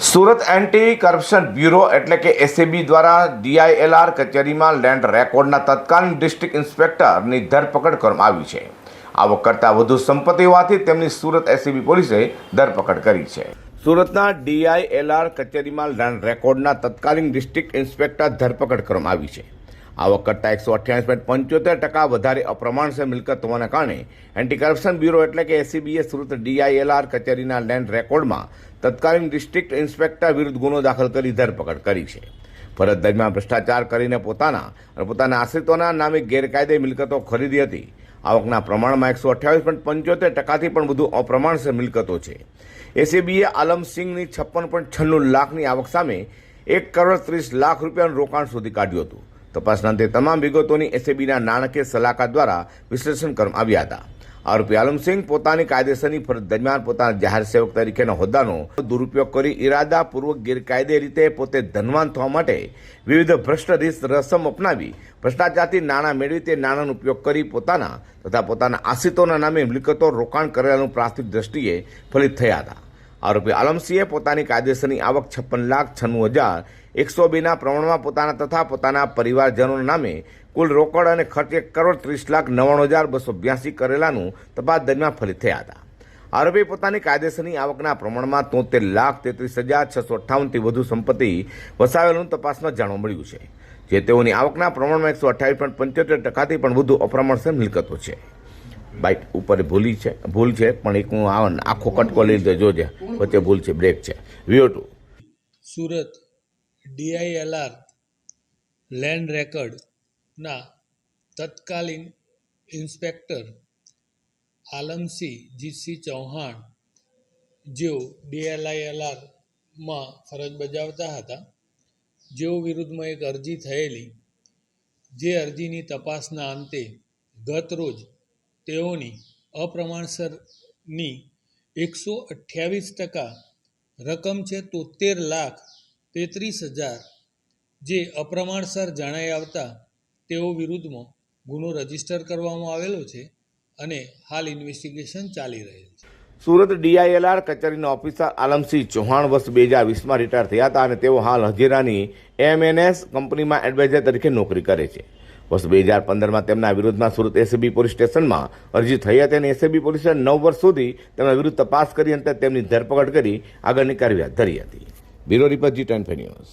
Surat anti corruption bureau એટલે કે ACB દ્વારા ડીઆઈએલઆર કચેરીમાં લેન્ડ રેકોર્ડના તત્કાલીન ડિસ્ટ્રિક્ટ ઇન્સ્પેક્ટરની ધરપકડ કરવામાં આવી છે. આવક કરતાં વધુ સંપત્તિ હોવાથી તેમની સુરત એસીબી પોલીસે ધરપકડ કરી છે. સુરતના ડીઆઈએલઆર કચેરીમાં લેન્ડ રેકોર્ડના તત્કાલીન ડિસ્ટ્રિક્ટ ઇન્સ્પેક્ટર ધરપકડ કરવામાં આવી છે. આવક કરતાં એકસો અઠ્યાવીસ પોઈન્ટ પંચોતેર ટકા વધારે અપ્રમાણસર મિલકત હોવાના કારણે એન્ટી કરપ્શન બ્યુરો એટલે કે એસીબીએ સુરત ડીઆઈએલઆર કચેરીના લેન્ડ રેકોર્ડમાં તત્કાલીન ડિસ્ટ્રિક્ટ ઇન્સ્પેક્ટર વિરુદ્ધ ગુનો દાખલ કરી ધરપકડ કરી છે. ફરજ દરમિયાન ભ્રષ્ટાચાર કરીને પોતાના અને પોતાના આશ્રિતોના નામે ગેરકાયદે મિલકતો ખરીદી હતી. આવકના પ્રમાણમાં એકસો અઠ્યાવીસ પોઈન્ટ પંચોતેર ટકાથી પણ વધુ અપ્રમાણસર મિલકતો છે. એસીબીએ આલમસિંહની છપ્પન પોઈન્ટ છન્નું લાખની આવક સામે એક કરોડ ત્રીસ લાખ રૂપિયાનું રોકાણ શોધી કાઢ્યું હતું. તપાસના અંતે તમામ વિગતોની એસએબીના નાણાકીય સલાહકાર દ્વારા વિશ્લેષણ કરવામાં આવ્યા હતા. આરોપી આલમસિંહ પોતાની કાયદેસરની ફરજ દરમિયાન પોતાના જાહેર સેવક તરીકેના હોદ્દાનો દુરુપયોગ કરી ઇરાદાપૂર્વક ગેરકાયદે રીતે પોતે ધનવાન થવા માટે વિવિધ ભ્રષ્ટ રીત રસમ અપનાવી, ભ્રષ્ટાચારથી નાણાં મેળવી તે નાણાંનો ઉપયોગ કરી પોતાના તથા પોતાના આશ્રિતોના નામે મિલકતો રોકાણ કરેલાનું પ્રાથમિક દ્રષ્ટિએ ફલિત થયા હતા. આરોપી આલમસિંહે પોતાની કાયદેસરની આવક છપ્પન લાખ છન્નું હજાર, એકસો બેના પ્રમાણમાં પોતાના તથા પોતાના પરિવારજનોના નામે કુલ રોકડ અને ખર્ચ એક કરોડ ત્રીસ લાખ નવ્વાણું હજાર બસો બ્યાસી કરેલાનું તપાસ દરમિયાન ફલિત થયા હતા. આરોપી પોતાની કાયદેસરની આવકના પ્રમાણમાં તોતેર લાખ તેત્રીસ હજાર છસો અઠ્ઠાવનથી વધુ સંપત્તિ વસાવેલું તપાસમાં જાણવા મળ્યું છે, જે તેઓની આવકના પ્રમાણમાં એકસો અઠ્ઠાવીસ પોઈન્ટ પંચોતેર ટકાથી પણ વધુ અપ્રમાણસર મિલકતો છે. બાઇક ઉપર ભૂલી છે. ભૂલ છે, પણ એક હું આવ આખો કટકો લઈ લીધો જોજે વચ્ચે ભૂલ છે, બ્રેક છે. VO two Surat DILR land રેકર્ડના તત્કાલીન ઇન્સ્પેક્ટર આલમસિંહ જીતસિંહ ચૌહાણ જેઓ ડીએલઆઈએલઆરમાં ફરજ બજાવતા હતા, જેઓ વિરુદ્ધમાં એક અરજી થયેલી, જે અરજીની તપાસના અંતે ગત રોજ તેઓની અપ્રમાણસરની એકસો અઠ્યાવીસ ટકા રકમ છે તોતેર લાખ તેત્રીસ હજાર જે અપ્રમાણસર જણાઈ આવતા તેઓ વિરુદ્ધમાં ગુનો રજિસ્ટર કરવામાં આવેલો છે અને હાલ ઇન્વેસ્ટિગેશન ચાલી રહેલ છે. સુરત ડીઆઈએલઆર કચેરીના ઓફિસર આલમસિંહ ચૌહાણ વર્ષ બે હજાર વીસમાં રિટાયર થયા હતા અને તેઓ હાલ હજીરાની એમએનએસ કંપનીમાં એડવાઇઝર તરીકે નોકરી કરે છે. વર્ષ બે હજાર પંદરમાં તેમના વિરુદ્ધમાં સુરત એસીબી પોલીસ સ્ટેશનમાં અરજી થઈ હતી અને એસીબી પોલીસે નવ વર્ષ સુધી તેમના વિરુદ્ધ તપાસ કરી અંતે તેમની ધરપકડ કરી આગળની કાર્યવાહી ધરી હતી. Bureau report G ten news.